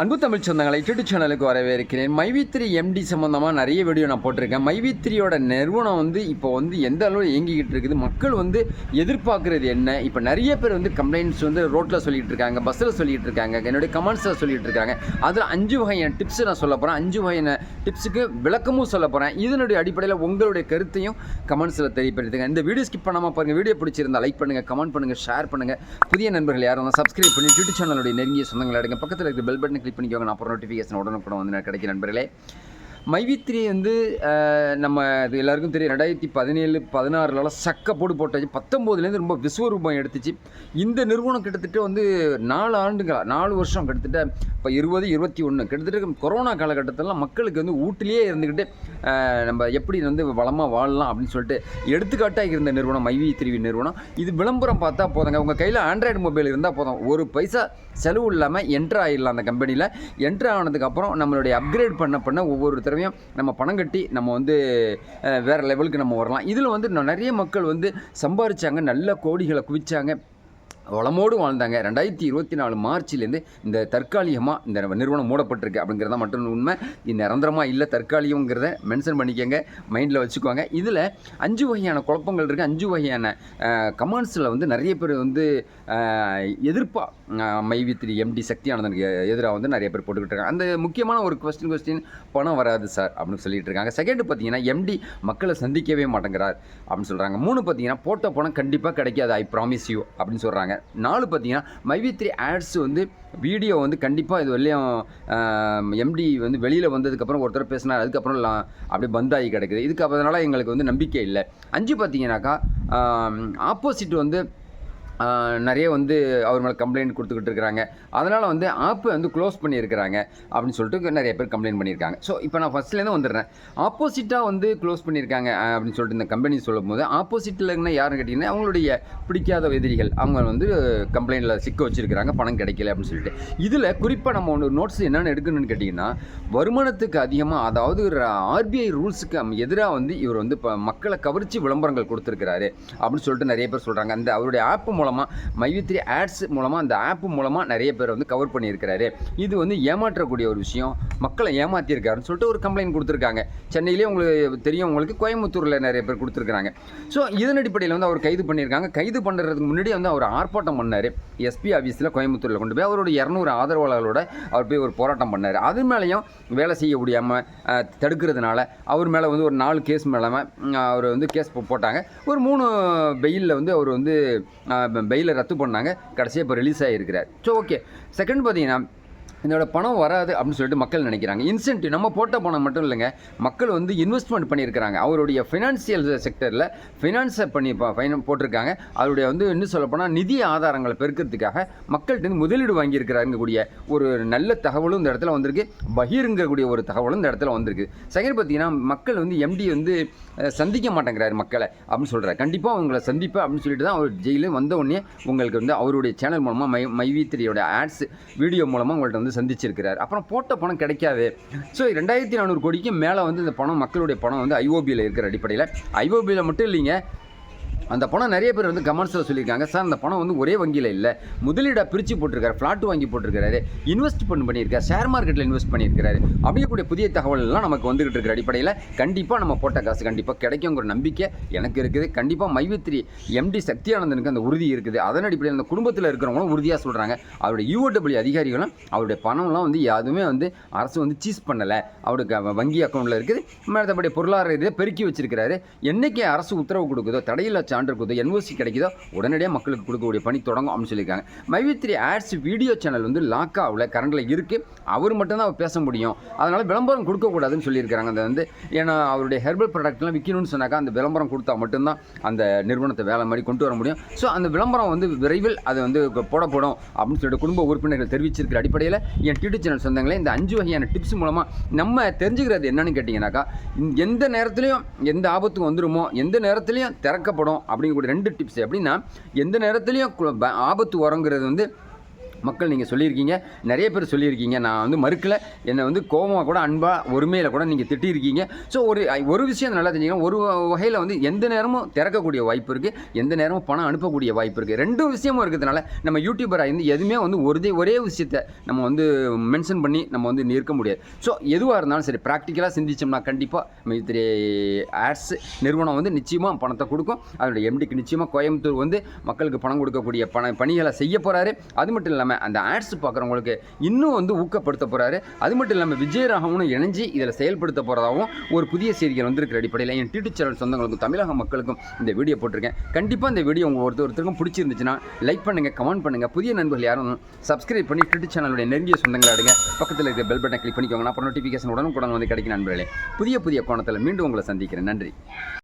அன்பு தமிழ் சொந்தங்களை யூடியூப் சேனலுக்கு வரவேற்கிறேன். மைவித்ரி எம்டி சம்மந்தமாக நிறைய வீடியோ நான் போட்டிருக்கேன். மைவித்ரியோட நிறுவனம் வந்து இப்போ வந்து எந்த அளவு இயங்கிக்கிட்டு இருக்குது? மக்கள் வந்து எதிர்பார்க்குறது என்ன? இப்போ நிறைய பேர் வந்து கம்ப்ளைண்ட்ஸ் வந்து ரோட்டில் சொல்லிட்டு இருக்காங்க பஸ்ஸில் சொல்லிட்டு இருக்காங்க என்னுடைய கமெண்ட்ஸில் சொல்லிட்டு இருக்காங்க. அதில் அஞ்சு வகையான டிப்ஸ் நான் சொல்ல போகிறேன் அஞ்சு வகையான டிப்ஸுக்கு விளக்கமும் சொல்ல போகிறேன் இதனுடைய அடிப்படையில் உங்களுடைய கருத்தையும் கமெண்ட்ஸில் தெரியப்படுத்துங்க. இந்த வீடியோ ஸ்கிப் பண்ணாமல் பாருங்கள் வீடியோ பிடிச்சிருந்தா லைக் பண்ணுங்கள் கமெண்ட் பண்ணுங்கள் ஷேர் பண்ணுங்கள் புதிய நண்பர்கள் யாரும் சப்ஸ்கிரைப் பண்ணி யூடியூப் சேனலுடைய நெருங்கிய சொந்தங்கள் எடுங்க பக்கத்தில் இருக்க பெல் பட்டன் கிளிக் பண்ணிக்கோங்க. நான் அப்புறம் நோட்டிஃபிகேஷன் உடனுக்குடன் வந்து கிடைக்கும் நண்பர்களே. மைவித்ரி வந்து நம்ம இது எல்லாருக்கும் தெரியும். ரெண்டாயிரத்தி பதினேழு பதினாறுலலாம் சக்க போடு போட்டாச்சு. பத்தொம்போதுலேருந்து ரொம்ப விஸ்வரூபம் எடுத்துச்சு. இந்த நிறுவனம் கிட்டத்தட்ட வந்து நாலு ஆண்டுகள் நாலு வருஷம் கிட்டத்தட்ட இப்போ இருபது இருபத்தி ஒன்று கிட்டத்தட்ட கொரோனா காலகட்டத்திலலாம் மக்களுக்கு வந்து வீட்டிலேயே இருந்துக்கிட்டு நம்ம எப்படி வந்து வளமாக வாழலாம் அப்படின்னு சொல்லிட்டு எடுத்துக்காட்டாக இருந்த நிறுவனம் மைவி திருவி நிறுவனம். இது விளம்பரம் பார்த்தா போதுங்க. உங்கள் கையில் ஆண்ட்ராய்டு மொபைல் இருந்தால் போதும். ஒரு பைசா செலவு இல்லாமல் என்ட்ரு ஆகிடலாம் அந்த கம்பெனியில் என்ட்ரு ஆனதுக்கப்புறம் நம்மளுடைய அப்கிரேட் பண்ண பண்ண ஒவ்வொருத்தர் தடவையும் நம்ம பணம் கட்டி நம்ம வந்து வேறு லெவலுக்கு நம்ம வரலாம். இதில் வந்து நிறைய மக்கள் வந்து சம்பாதிச்சாங்க நல்ல கோடிகளை குவிச்சாங்க. வளமோடு வாழ்ந்தாங்க. ரெண்டாயிரத்தி இருபத்தி நாலு மார்ச்லேருந்து இந்த தற்காலிகமாக இந்த நிறுவனம் மூடப்பட்டிருக்கு அப்படிங்கிறத மட்டும் உண்மை. இது நிரந்தரமாக இல்லை தற்காலிகங்கிறத மென்ஷன் பண்ணிக்கோங்க. மைண்டில் வச்சுக்கோங்க. இதில் அஞ்சு வகையான குழப்பங்கள் இருக்குது அஞ்சு வகையான கமெண்ட்ஸில் வந்து நிறைய பேர் வந்து எதிர்ப்பாக மைவித்ரி எம்டி சக்தியானந்தனுக்கு எதிராக வந்து நிறைய பேர் போட்டுக்கிட்டு இருக்காங்க. அந்த முக்கியமான ஒரு கொஸ்டின் கொஸ்டின் பணம் வராது சார் அப்படின்னு சொல்லிட்டு இருக்காங்க. செகண்ட் பார்த்தீங்கன்னா எம்டி மக்களை சந்திக்கவே மாட்டேங்கிறார் அப்படின்னு சொல்கிறாங்க மூணு பார்த்தீங்கன்னா போட்ட பணம் கண்டிப்பாக கிடைக்காது ஐ ப்ராமிஸ் யூ அப்படின்னு சொல்கிறாங்க நாலு பார்த்தீங்கன்னா மைவித்ரி ஆட்ஸ் வந்து வீடியோ வந்து கண்டிப்பாக இது வரலையும் எம்டி வந்து வெளியில் வந்ததுக்கப்புறம் ஒருத்தர் பேசினார். அதுக்கப்புறம் அப்படியே பந்தாகி கிடக்குது. இதுக்கு அதனால் எங்களுக்கு வந்து நம்பிக்கை இல்லை. அஞ்சு பார்த்தீங்கன்னாக்கா ஆப்போசிட் வந்து நிறைய வந்து அவர் மேலே கம்ப்ளைண்ட் கொடுத்துக்கிட்டு இருக்கிறாங்க. அதனால் வந்து ஆப்பை வந்து க்ளோஸ் பண்ணியிருக்கிறாங்க அப்படின்னு சொல்லிட்டு நிறைய பேர் கம்ப்ளைண்ட் பண்ணியிருக்காங்க. ஸோ இப்போ நான் ஃபஸ்ட்லேருந்து வந்துடுறேன். ஆப்போசிட்டாக வந்து க்ளோஸ் பண்ணியிருக்காங்க அப்படின்னு சொல்லிட்டு இந்த கம்பெனி சொல்லும் போது ஆப்போசிட்டில் யாருன்னு கேட்டிங்கன்னா அவங்களுடைய பிடிக்காத எதிரிகள். அவங்க வந்து கம்ப்ளைண்ட்டில் சிக்க வச்சுருக்கிறாங்க பணம் கிடைக்கல அப்படின்னு சொல்லிட்டு. இதில் குறிப்பாக நம்ம ஒன்று நோட்ஸ் என்னென்னு எடுக்கணும்னு கேட்டிங்கன்னா வருமானத்துக்கு அதிகமாக அதாவது ஆர்பிஐ ரூல்ஸுக்கு எதிராக வந்து இவர் வந்து இப்போ மக்களை கவர்ச்சி விளம்பரங்கள் கொடுத்துருக்கிறாரு அப்படின்னு சொல்லிட்டு நிறைய பேர் சொல்கிறாங்க அந்த அவருடைய ஆப் மூலம் மூலமாக மைவித்ரி ஆட்ஸ் மூலமாக அந்த ஆப் மூலமாக நிறைய பேர் வந்து கவர் பண்ணியிருக்கிறாரு. இது வந்து ஏமாற்றக்கூடிய ஒரு விஷயம். மக்களை ஏமாற்றிருக்காருன்னு சொல்லிட்டு ஒரு கம்ப்ளைண்ட் கொடுத்துருக்காங்க. சென்னையிலே உங்களுக்கு தெரியும் உங்களுக்கு கோயம்புத்தூரில் நிறைய பேர் கொடுத்துருக்காங்க ஸோ இதன் அடிப்படையில் வந்து அவர் கைது பண்ணியிருக்காங்க. கைது பண்ணுறதுக்கு முன்னாடி வந்து அவர் ஆர்ப்பாட்டம் பண்ணார். எஸ்பி ஆஃபீஸில் கோயம்புத்தூரில் கொண்டு போய் அவரோட இரநூறு ஆதரவாளர்களோட அவர் போய் ஒரு போராட்டம் பண்ணார். அது மேலேயும் வேலை செய்ய முடியாமல் தடுக்கிறதுனால அவர் மேலே வந்து ஒரு நாலு கேஸ் மேலாமல் அவர் வந்து கேஸ் போட்டாங்க. ஒரு மூணு பெயிலில் வந்து அவர் வந்து பெயிலை ரத்து பண்ணாங்க. கடைசியாக இப்போ ரிலீஸ் ஆகியிருக்கிறார் ஸோ ஓகே செகண்ட் பார்த்தீங்கன்னா இதோட பணம் வராது அப்படின்னு சொல்லிட்டு மக்கள் நினைக்கிறாங்க. இன்சென்டிவ் நம்ம போட்ட பணம் மட்டும் இல்லைங்க. மக்கள் வந்து இன்வெஸ்ட்மெண்ட் பண்ணியிருக்கிறாங்க. அவருடைய ஃபினான்சியல் செக்டரில் ஃபினான்ஸை பண்ணி போட்டிருக்காங்க. அவருடைய வந்து இன்னும் சொல்லப்போனால் நிதி ஆதாரங்களை பெருக்கிறதுக்காக மக்கள்கிட்ட முதலீடு வாங்கியிருக்கிறாருங்கக்கூடிய ஒரு நல்ல தகவலும் இந்த இடத்துல வந்திருக்கு. பகிருங்கக்கூடிய ஒரு தகவலும் இந்த இடத்துல வந்திருக்கு. செகண்ட் பார்த்தீங்கன்னா மக்கள் வந்து எம்டி வந்து சந்திக்க மாட்டேங்கிறாரு மக்களை அப்படின்னு சொல்கிறார் கண்டிப்பாக அவங்கள சந்திப்பேன் அப்படின்னு சொல்லிட்டு தான் அவர் ஜெயிலே வந்த உடனே உங்களுக்கு வந்து அவருடைய சேனல் மூலமாக மை மைவித்திரியோட ஆட்ஸ் வீடியோ மூலமாக உங்கள்கிட்ட வந்து சந்திச்சிருக்கிறார். அப்புறம் போட்ட பணம் கிடைக்காது. ஸோ ரெண்டாயிரத்தி நானூறு கோடிக்கு மேலே வந்து இந்த பணம் மக்களுடைய பணம் வந்து ஐஓபியில் இருக்கிற அடிப்படையில். ஐஓபியில் மட்டும் இல்லைங்க. அந்த பணம் நிறைய பேர் வந்து கமெண்ட்ஸில் சொல்லியிருக்காங்க. சார் அந்த பணம் வந்து ஒரே வங்கியில் இல்லை. முதலீடாக பிரித்து போட்டிருக்காரு ஃப்ளாட் வாங்கி போட்டிருக்காரு இன்வெஸ்ட் பண்ணி பண்ணியிருக்காரு ஷேர் மார்க்கெட்டில் இன்வெஸ்ட் பண்ணியிருக்காரு அப்படியேக்கூடிய புதிய தகவல்கள்லாம் நமக்கு வந்துகிட்டு இருக்கிற அடிப்படையில் கண்டிப்பாக நம்ம போட்ட காசு கண்டிப்பாக கிடைக்குங்கிற நம்பிக்கை எனக்கு இருக்குது. கண்டிப்பாக மைவித்ரி எம்டி சக்தியானந்தனுக்கு அந்த உறுதி இருக்குது. அதன் அடிப்படையில் அந்த குடும்பத்தில் இருக்கிறவங்களும் உறுதியாக சொல்கிறாங்க அவருடைய யூஓடபிள்யூ அதிகாரிகளும் அவருடைய பணம்லாம் வந்து யாருமே வந்து அரசு வந்து சீஸ் பண்ணலை. அவருக்கு வங்கி அக்கௌண்ட்டில் இருக்குது. மற்றபடி பொருளாதார இதை பெருக்கி வச்சிருக்கிறாரு. என்னைக்கு அரசு உத்தரவு கொடுக்குதோ தடையில்லா சான்று கொடுக்குதோ என்ஓசி கிடைக்குதோ உடனடியாக மக்களுக்கு கொடுக்கக்கூடிய பணி தொடங்கும் அப்படின்னு சொல்லியிருக்காங்க. மைவித்ரி ஆட்ஸ் வீடியோ சேனல் வந்து லாக்காவில் கரண்டில் இருக்குது அவர் மட்டும்தான் அவர் பேச முடியும். அதனால் விளம்பரம் கொடுக்கக்கூடாதுன்னு சொல்லியிருக்காங்க. அந்த வந்து ஏன்னா அவருடைய ஹெர்பல் ப்ராடக்ட்லாம் விற்கணும்னு சொன்னாக்கா அந்த விளம்பரம் கொடுத்தா மட்டும்தான் அந்த நிறுவனத்தை வேலை மாதிரி கொண்டு வர முடியும். ஸோ அந்த விளம்பரம் வந்து விரைவில் அது வந்து போடப்படும் அப்படின்னு சொல்லிட்டு குடும்ப உறுப்பினர்கள் தெரிவிச்சிருக்கிற அடிப்படையில் என் யூடியூப் சேனல் சொந்தங்களே இந்த அஞ்சு வகையான டிப்ஸ் மூலமாக நம்ம தெரிஞ்சுக்கிறது என்னன்னு கேட்டிங்கனாக்கா எந்த நேரத்துலையும் எந்த ஆபத்து வந்துருமோ எந்த நேரத்துலையும் திறக்கப்படும். அப்படிங்கக்கூடிய ரெண்டு டிப்ஸ் எப்படின்னா எந்த நேரத்துலையும் ஆபத்து வருங்கிறது வந்து மக்கள் நீங்கள் சொல்லியிருக்கீங்க நிறைய பேர் சொல்லியிருக்கீங்க. நான் வந்து மறுக்கல. என்னை வந்து கோபமாக கூட அன்பாக ஒருமையில் கூட நீங்கள் திட்டியிருக்கீங்க. ஸோ ஒரு ஒரு விஷயம் நல்லா தெரிஞ்சுக்கணும் ஒரு வகையில் வந்து எந்த நேரமும் திறக்கக்கூடிய வாய்ப்பு இருக்குது எந்த நேரமும் பணம் அனுப்பக்கூடிய வாய்ப்பு இருக்குது ரெண்டு விஷயமும் இருக்கிறதுனால நம்ம யூடியூபராக இருந்து எதுவுமே வந்து ஒரே ஒரே விஷயத்தை நம்ம வந்து மென்ஷன் பண்ணி நம்ம வந்து நிற்க முடியாது. ஸோ எதுவாக இருந்தாலும் சரி ப்ராக்டிக்கலாக சிந்திச்சோம்னா கண்டிப்பாக மைத்ரி ஆட்ஸ் நிறுவனம் வந்து நிச்சயமாக பணத்தை கொடுக்கும். அதனுடைய எம்டிக்கு நிச்சயமாக கோயம்புத்தூர் வந்து மக்களுக்கு பணம் கொடுக்கக்கூடிய பண பணிகளை செய்ய போகிறாரு அது மட்டும் இல்லாமல் அந்த ஆட்ஸ் பார்க்குறவங்களுக்கு இன்னும் வந்து ஊக்கப்படுத்த போகிறாரு அது மட்டும் இல்லாமல் விஜயராகவனும் இணைஞ்சு இதில் செயல்படுத்த போகிறதாகவும் ஒரு புதிய செய்திகள் வந்திருக்கிற அடிப்படையில் என் டியூட்டர் சேனல் சொந்தங்களுக்கும் தமிழக மக்களுக்கும் இந்த வீடியோ போட்டிருக்கேன். கண்டிப்பாக இந்த வீடியோ உங்கள் ஒருத்தர் ஒருத்தருக்கும் பிடிச்சிருந்துச்சுன்னா லைக் பண்ணுங்கள் கமெண்ட் பண்ணுங்கள் புதிய நண்பர்கள் யாரும் சப்ஸ்கிரைப் பண்ணி ட்விட்டர் சேனலுடைய நெருங்கிய சொந்தங்களை அடுங்க. பக்கத்தில் இருக்க பெல் பட்டனை கிளிக் பண்ணிக்கோங்க. அப்புறம் நோட்டிஃபிகேஷன் உடனுக்குடன் வந்து கிடைக்கும் நண்பர்களே. புதிய புதிய கோணத்தில் மீண்டும் உங்களை சந்திக்கிறேன். நன்றி.